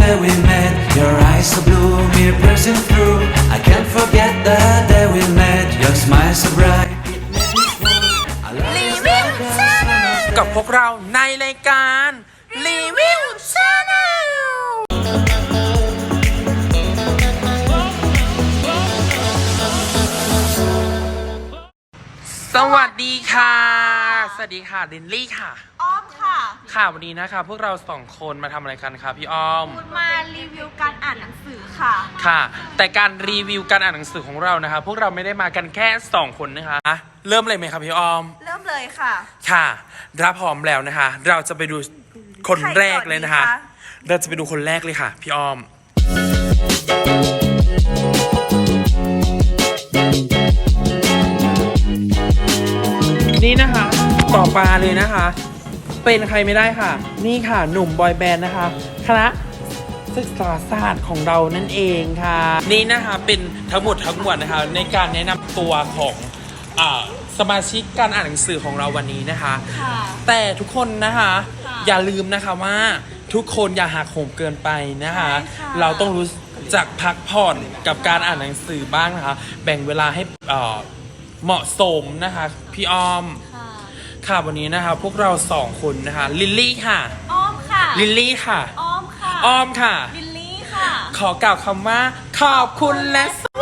day we met Your eyes so blue, mere piercing through I can't forget the day we met Your smile so bright รีวิวชาแนลกับพวกเราในรายการรีวิวชาแนล สวัสดีค่ะ สวัสดีค่ะลินลี่ค่ะ อ้อมค่ะ ค่ะวันนี้นะคะ พวกเราสองคนมาทำอะไรกันคะพี่อ้อม คุณมารีวิวการอ่านหนังสือค่ะ ค่ะ แต่การรีวิวการอ่านหนังสือของเรานะคะ พวกเราไม่ได้มากันแค่สองคนนะคะเริ่มเลยไหมครับพี่อ้อม เริ่มเลยค่ะ ค่ะรับพร้อมแล้วนะคะ เราจะไปดูคนแรกเลยนะคะ ใครก่อนดีคะ เราจะไปดูคนแรกเลยค่ะ พี่อ้อม ต่อปลาเลยนะคะ เป็นใครไม่ได้ค่ะ นี่ค่ะหนุ่มบอยแบนด์นะคะคณะศึกษาศาสตร์ของเรานั่นเองค่ะ นี่นะคะเป็นทั้งหมดทั้งมวลนะคะ ในการแนะนำตัวของอาสมาชิกการอ่านหนังสือของเราวันนี้นะคะ ค่ะ แต่ทุกคนนะคะ ค่ะอย่าลืมนะคะว่าทุกคนอย่าหักโหมเกินไปนะคะ ใช่ค่ะ เราต้องรู้จักพักผ่อนกับการอ่านหนังสือบ้างนะคะ แบ่งเวลาให้เอ่อเหมาะสมนะคะ พี่อ้อม ค่ะค่ะวันนี้นะคะพวกเราสองคนนะคะลิลลี่ค่ะ อ้อมค่ะลิลลี่ค่ะ อ้อมค่ะ อ้อมค่ะ ลิลลี่ค่ะ ขอกล่าวคำว่าขอบคุณและสวัสดีค่ะ